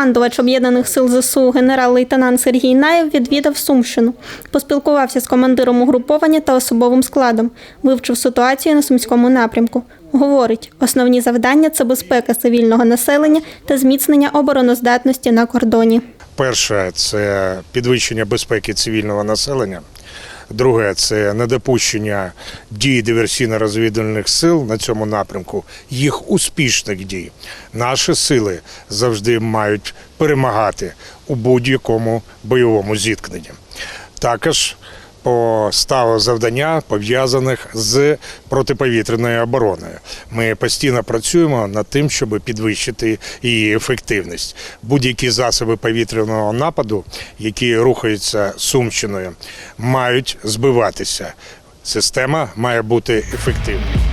Командувач об'єднаних сил ЗСУ генерал-лейтенант Сергій Наєв відвідав Сумщину, поспілкувався з командиром угруповання та особовим складом, вивчив ситуацію на сумському напрямку. Говорить, основні завдання це безпека цивільного населення та зміцнення обороноздатності на кордоні. Перше це підвищення безпеки цивільного населення. Друге це недопущення дій диверсійно-розвідувальних сил на цьому напрямку, їх успішних дій. Наші сили завжди мають перемагати у будь-якому бойовому зіткненні. Також поставив завдання пов'язаних з протиповітряною обороною. Ми постійно працюємо над тим, щоб підвищити її ефективність. Будь-які засоби повітряного нападу, які рухаються сумщиною, мають збиватися. Система має бути ефективною.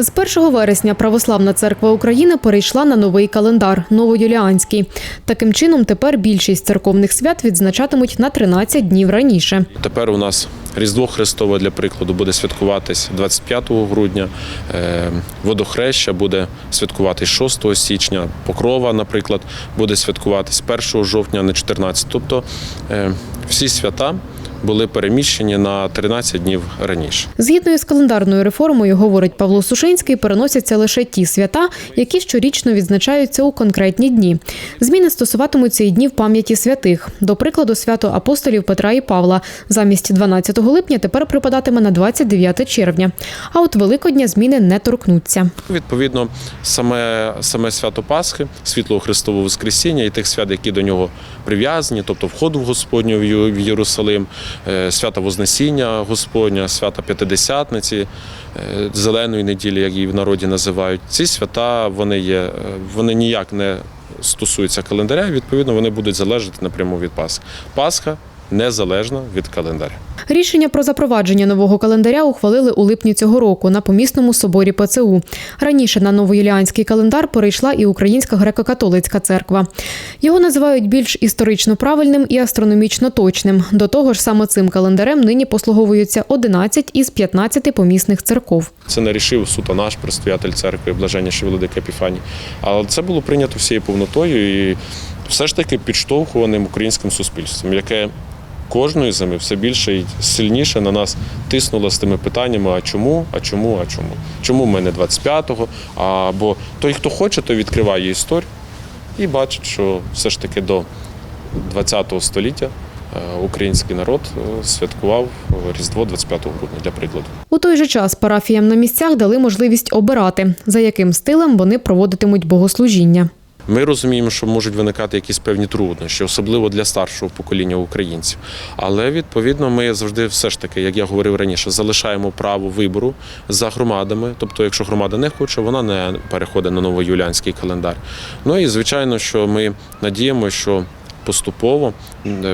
З 1 вересня Православна церква України перейшла на новий календар новоюліанський. Таким чином, тепер більшість церковних свят відзначатимуть на 13 днів раніше. Тепер у нас Різдво Христове для прикладу буде святкуватись 25 грудня. е, Водохреща буде святкуватись 6 січня. Покрова, наприклад, буде святкуватись 1 жовтня, не 14. Тобто е, всі свята були переміщені на 13 днів раніше. Згідно із календарною реформою, говорить Павло Сушинський, переносяться лише ті свята, які щорічно відзначаються у конкретні дні. Зміни стосуватимуться і днів пам'яті святих. До прикладу, свято апостолів Петра і Павла замість 12 липня тепер припадатиме на 29 червня. А от Великодня зміни не торкнуться. Відповідно, саме, саме свято Пасхи, світлого Христового Воскресіння і тих свят, які до нього прив'язані, тобто входу в Господню в Єрусалим, свята Вознесіння Господня, свята П'ятидесятниці, е, Зеленої неділі, як її в народі називають. Ці свята вони є, е, вони ніяк не стосуються календаря, відповідно, вони будуть залежати напряму від Пасхи. Пасха незалежна від календаря. Рішення про запровадження нового календаря ухвалили у липні цього року на помісному соборі ПЦУ. Раніше на новоюліанський календар перейшла і Українська греко-католицька церква. Його називають більш історично правильним і астрономічно точним. До того ж, саме цим календарем нині послуговуються 11 із 15 помісних церков. Це не рішив суто наш предстоятель церкви, блаженніший Великий Епіфаній. Але це було прийнято всією повнотою і все ж таки підштовхуваним українським суспільством, яке кожної зими все більше і сильніше на нас тиснуло з тими питаннями: а чому, а чому, а чому? Чому ми не 25-го? Або той, хто хоче, той відкриває історію і бачить, що все ж таки до 20 століття е, український народ е, святкував Різдво 25 грудня, для прикладу. У той же час парафіям на місцях дали можливість обирати, за яким стилем вони проводитимуть богослужіння. Ми розуміємо, що можуть виникати якісь певні труднощі, особливо для старшого покоління українців. Але відповідно ми завжди все ж таки, як я говорив раніше, залишаємо право вибору за громадами. Тобто, якщо громада не хоче, вона не переходить на новоюліанський календар. Ну і звичайно, що ми надіємося, що поступово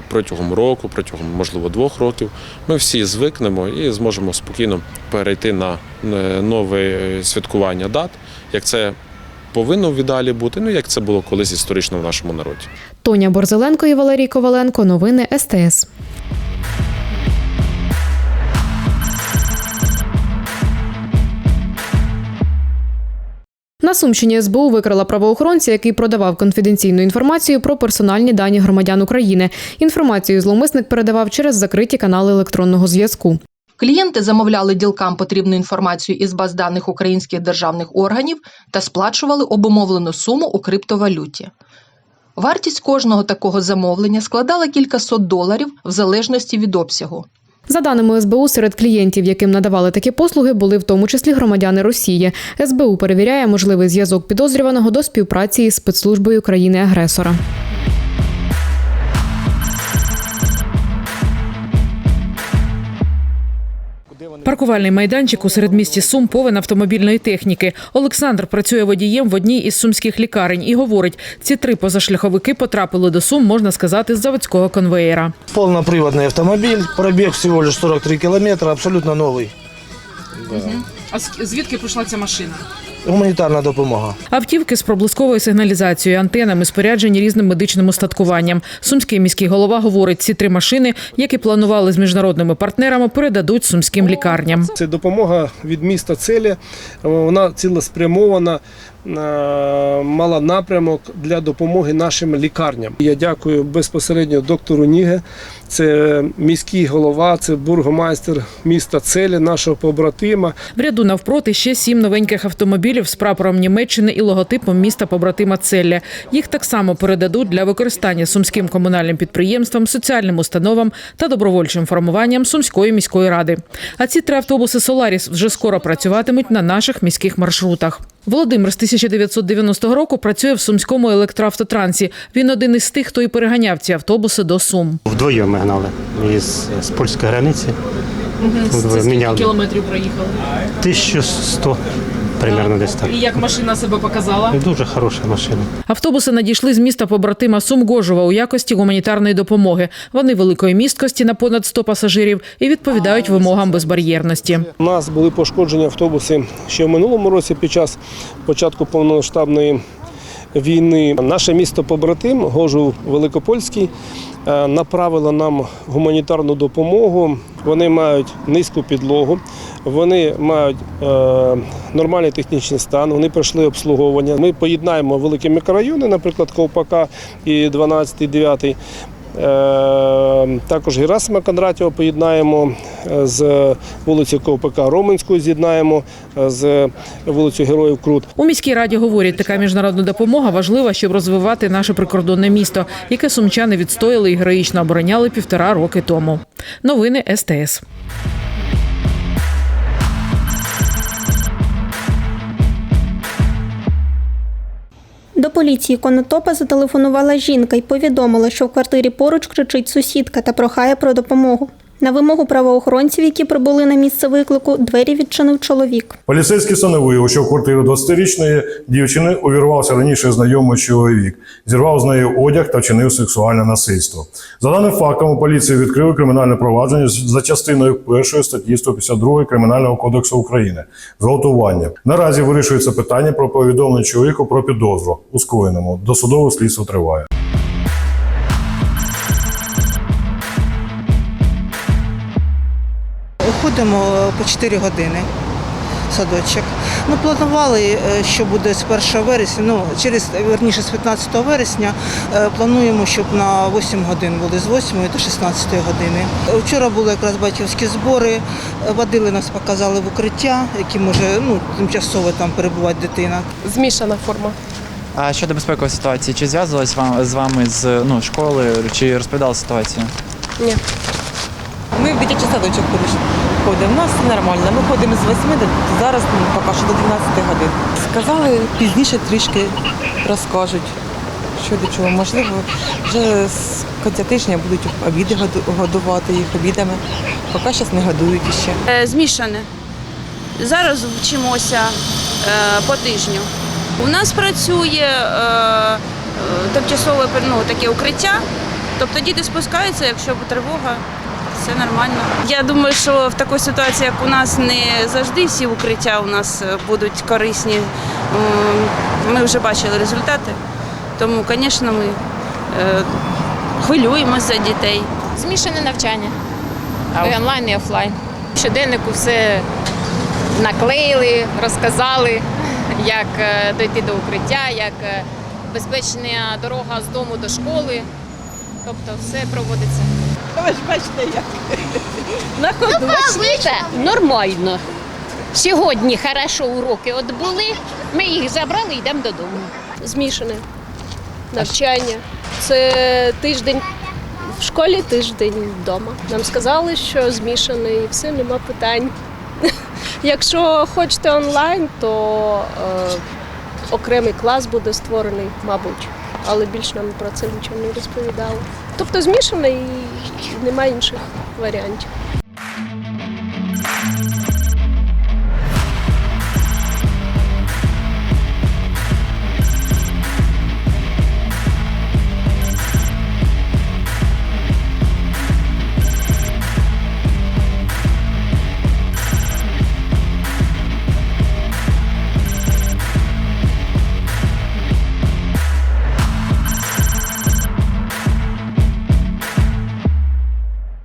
протягом року, протягом можливо двох років, ми всі звикнемо і зможемо спокійно перейти на е, нове е, святкування дат, як це повинно в ідеалі бути, ну як це було колись історично в нашому народі. Тоня Борзеленко і Валерій Коваленко. Новини СТС. На Сумщині СБУ викрила правоохоронця, який продавав конфіденційну інформацію про персональні дані громадян України. Інформацію зловмисник передавав через закриті канали електронного зв'язку. Клієнти замовляли ділкам потрібну інформацію із баз даних українських державних органів та сплачували обумовлену суму у криптовалюті. Вартість кожного такого замовлення складала кількасот доларів в залежності від обсягу. За даними СБУ, серед клієнтів, яким надавали такі послуги, були в тому числі громадяни Росії. СБУ перевіряє можливий зв'язок підозрюваного до співпраці із спецслужбою країни-агресора. Паркувальний майданчик у середмісті Сум повен автомобільної техніки. Олександр працює водієм в одній із сумських лікарень і говорить, ці три позашляховики потрапили до Сум, можна сказати, з заводського конвеєра. Повноприводний автомобіль, пробіг всього лише 43 кілометри, абсолютно новый. А звідки прийшла ця машина? Гуманітарна допомога. Автівки з проблисковою сигналізацією, антенами, споряджені різним медичним устаткуванням. Сумський міський голова говорить, ці три машини, які планували з міжнародними партнерами, передадуть сумським лікарням. Це допомога від міста Целі. Вона цілеспрямована, мала напрямок для допомоги нашим лікарням. Я дякую безпосередньо доктору Ніге. Це міський голова, це бургомайстер міста Целі, нашого побратима. В ряду навпроти ще сім новеньких автомобілів з прапором Німеччини і логотипом міста побратима Целля. Їх так само передадуть для використання сумським комунальним підприємствам, соціальним установам та добровольчим формуванням Сумської міської ради. А ці три автобуси Соларіс вже скоро працюватимуть на наших міських маршрутах. Володимир з 1990 року працює в сумському електроавтотрансі. Він один із тих, хто і переганяв ці автобуси до Сум. Вдвоє ми гнали із з польської границі. Вдвоєм міняли кілометрів проїхали? 1100 примерно десь так. як машина себе показала? Дуже хороша машина. Автобуси надійшли з міста побратима Сум-Гожова у якості гуманітарної допомоги. Вони великої місткості на понад 100 пасажирів і відповідають вимогам безбар'єрності. У нас були пошкоджені автобуси ще в минулому році під час початку повномасштабної війни. Наше місто побратим Гожув Великопольський е, направило нам гуманітарну допомогу. Вони мають низьку підлогу, вони мають е, нормальний технічний стан, вони пройшли обслуговування. Ми поєднаємо великі мікрорайони, наприклад, Ковпака і 12, 9. Е, Також Герасима Кондратєва поєднаємо е, з вулиці Ковпака Роменською, з'єднаємо е, з вулицею Героїв Крут. У міській раді говорять, така міжнародна допомога важлива, щоб розвивати наше прикордонне місто, яке сумчани відстояли і героїчно обороняли півтора роки тому. Новини СТС. До поліції Конотопа зателефонувала жінка і повідомила, що в квартирі поруч кричить сусідка та прохає про допомогу. На вимогу правоохоронців, які прибули на місце виклику, двері відчинив чоловік. Поліцейський встановив, що в квартиру 20-річної дівчини увірвався раніше знайомий чоловік, зірвав з неї одяг та вчинив сексуальне насильство. За даним фактом, у поліції відкрили кримінальне провадження за частиною першої статті 152 Кримінального кодексу України зґвалтування. Наразі вирішується питання про повідомлення чоловіку про підозру у скоєному. Досудове слідство триває. Ходимо по 4 години в садочок. Ну, планували, е, що буде з 1 вересня, ну, через, верніше, з 15 вересня е, плануємо, щоб на 8 годин були з 8 до 16 години. Вчора були якраз батьківські збори, е, водили нас, показали в укриття, які може ну, тимчасово там перебувати дитина. Змішана форма. А щодо безпекової ситуації, чи зв'язувалась вам з вами з ну, школи, чи розповідали ситуацію? Ні. Ми в дитячий садочок ходимо. У нас нормально. Ми ходимо з 8 до зараз ну, поки що до 12 годин. Сказали, пізніше трішки розкажуть, що до чого. Можливо, вже з кінця тижня будуть обіди годувати їх обідами. Поки зараз не годують іще. Змішане. Зараз вчимося е, по тижню. У нас працює е, е, тимчасове ну, таке укриття. Тобто діти спускаються, якщо тривога, все нормально. Я думаю, що в такій ситуації, як у нас, не завжди всі укриття у нас е, будуть корисні. Ми вже бачили результати. Тому, звісно, ми е, хвилюємося за дітей. Змішане навчання. І онлайн, і офлайн. В щоденнику все наклеїли, розказали, як е, дойти до укриття, як безпечна дорога з дому до школи. Тобто все проводиться. Ви ж бачите, як. На ходу. Бачите, нормально. Сьогодні хорошо уроки от були, ми їх забрали і йдемо додому. Змішане навчання. Це тиждень в школі, тиждень вдома. Нам сказали, що змішане і все, нема питань. Якщо хочете онлайн, то е, окремий клас буде створений, мабуть. Але більше нам про це нічого не розповідали. Тобто змішане і немає інших варіантів.